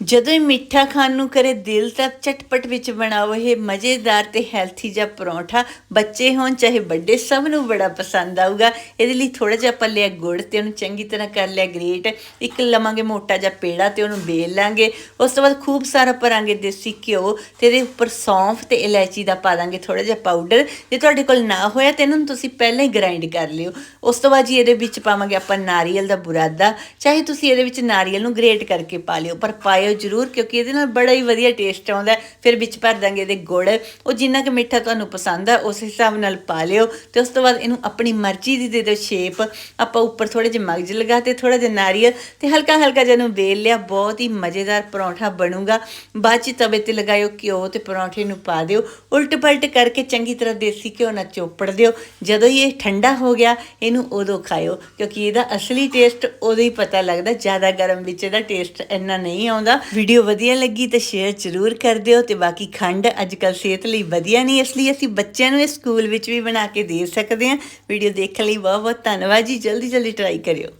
ਜਦੋਂ ਇਹ ਮਿੱਠਾ ਖਾਣ ਨੂੰ ਕਰੇ ਦਿਲ ਤਾਂ ਚਟਪਟ ਵਿੱਚ ਬਣਾਓ, ਇਹ ਮਜ਼ੇਦਾਰ ਤੇ ਹੈਲਥੀ ਜਿਹਾ ਪਰੌਂਠਾ। ਬੱਚੇ ਹੋਣ, ਚਾਹੇ ਵੱਡੇ, ਸਭ ਨੂੰ ਬੜਾ ਪਸੰਦ ਆਊਗਾ। ਇਹਦੇ ਲਈ ਥੋੜਾ ਜਿਹਾ ਆਪਾਂ ਲਿਆ ਗੁੜ ਤੇ ਉਹਨੂੰ ਚੰਗੀ ਤਰ੍ਹਾਂ ਕਰ ਲਿਆ ਗ੍ਰੇਟ। ਇੱਕ ਲਵਾਂਗੇ ਮੋਟਾ ਜਿਹਾ ਪੇੜਾ ਤੇ ਉਹਨੂੰ ਬੇਲ ਲਾਂਗੇ। ਉਸ ਤੋਂ ਬਾਅਦ ਖੂਬ ਸਾਰਾ ਭਰਾਂਗੇ ਦੇਸੀ ਘਿਓ ਤੇ ਇਹਦੇ ਉੱਪਰ ਸੌਂਫ ਤੇ ਇਲਾਇਚੀ ਦਾ ਪਾ ਦਾਂਗੇ ਥੋੜਾ ਜਿਹਾ ਪਾਊਡਰ ਜੇ ਤੁਹਾਡੇ ਕੋਲ ਨਾ ਹੋਇਆ ਤੇ ਇਹਨੂੰ ਤੁਸੀਂ ਪਹਿਲਾਂ ਹੀ ਗ੍ਰਾਈਂਡ ਕਰ ਲਿਓ। ਉਸ ਤੋਂ ਬਾਅਦ ਜੀ ਇਹਦੇ ਵਿੱਚ ਪਾਵਾਂਗੇ ਆਪਾਂ ਨਾਰੀਅਲ ਦਾ ਬੁਰਾਦਾ। ਚਾਹੇ ਤੁਸੀਂ ਇਹਦੇ ਵਿੱਚ ਨਾਰੀਅਲ ਨੂੰ ਗ੍ਰੇਟ ਕਰਕੇ ਪਾ ਲਿਓ, ਪਰ ਪਾਇਓ ਜ਼ਰੂਰ, ਕਿਉਂਕਿ ਇਹਦੇ ਨਾਲ ਬੜਾ ਹੀ ਵਧੀਆ ਟੇਸਟ ਆਉਂਦਾ ਫਿਰ ਵਿੱਚ ਭਰ ਦਾਂਗੇ ਇਹਦੇ ਗੁੜ। ਉਹ ਜਿੰਨਾ ਕਿ ਮਿੱਠਾ ਤੁਹਾਨੂੰ ਪਸੰਦ ਆ, ਉਸ ਹਿਸਾਬ ਨਾਲ ਪਾ ਲਿਓ। ਤੇ ਉਸ ਤੋਂ ਬਾਅਦ ਇਹਨੂੰ ਆਪਣੀ ਮਰਜ਼ੀ ਦੀ ਦੇ ਦਿਓ ਸ਼ੇਪ ਆਪਾਂ ਉੱਪਰ ਥੋੜੇ ਜਿਹੇ ਮਗਜ ਲਗਾ ਤੇ ਥੋੜਾ ਜਿਹਾ ਨਾਰੀਅਲ ਤੇ ਹਲਕਾ ਹਲਕਾ ਜਿਹਾ ਵੇਲ ਲਿਆ। ਬਹੁਤ ਹੀ ਮਜ਼ੇਦਾਰ ਪਰੌਂਠਾ ਬਣੂਗਾ। ਬਾਅਦ ਚ ਤਵੇ ਤੇ ਲਗਾਇਓ ਘਿਓ ਤੇ ਪਰੌਂਠੇ ਨੂੰ ਪਾ ਦਿਓ। ਉਲਟ ਪਲਟ ਕਰਕੇ ਚੰਗੀ ਤਰ੍ਹਾਂ ਦੇਸੀ ਘਿਓ ਨਾਲ ਚੋਪੜ ਦਿਓ। ਜਦੋਂ ਹੀ ਇਹ ਠੰਡਾ ਹੋ ਗਿਆ, ਇਹਨੂੰ ਉਦੋਂ ਖਾਇਓ। ਕਿਉਂਕਿ ਇਹਦਾ ਅਸਲੀ ਟੇਸਟ ਉਦੋਂ ਹੀ ਪਤਾ ਲੱਗਦਾ, ਜ਼ਿਆਦਾ ਗਰਮ ਵਿੱਚ ਇਹਦਾ ਟੇਸਟ ਇੰਨਾ ਨਹੀਂ ਆਉਂਦਾ। ਵੀਡੀਓ ਵਧੀਆ ਲੱਗੀ ਤਾਂ ਸ਼ੇਅਰ ਜ਼ਰੂਰ ਕਰ ਦਿਓ ਤੇ ਬਾਕੀ ਖੰਡ ਅੱਜ ਕੱਲ ਸਿਹਤ ਲਈ ਵਧੀਆ ਨਹੀਂ, ਇਸ ਲਈ ਅਸੀਂ ਬੱਚਿਆਂ ਨੂੰ ਇਹ ਸਕੂਲ ਵਿੱਚ ਵੀ ਬਣਾ ਕੇ ਦੇ ਸਕਦੇ ਹਾਂ। ਵੀਡੀਓ ਦੇਖਣ ਲਈ ਬਹੁਤ ਬਹੁਤ ਧੰਨਵਾਦ ਜੀ। ਜਲਦੀ ਜਲਦੀ ਟਰਾਈ ਕਰਿਓ।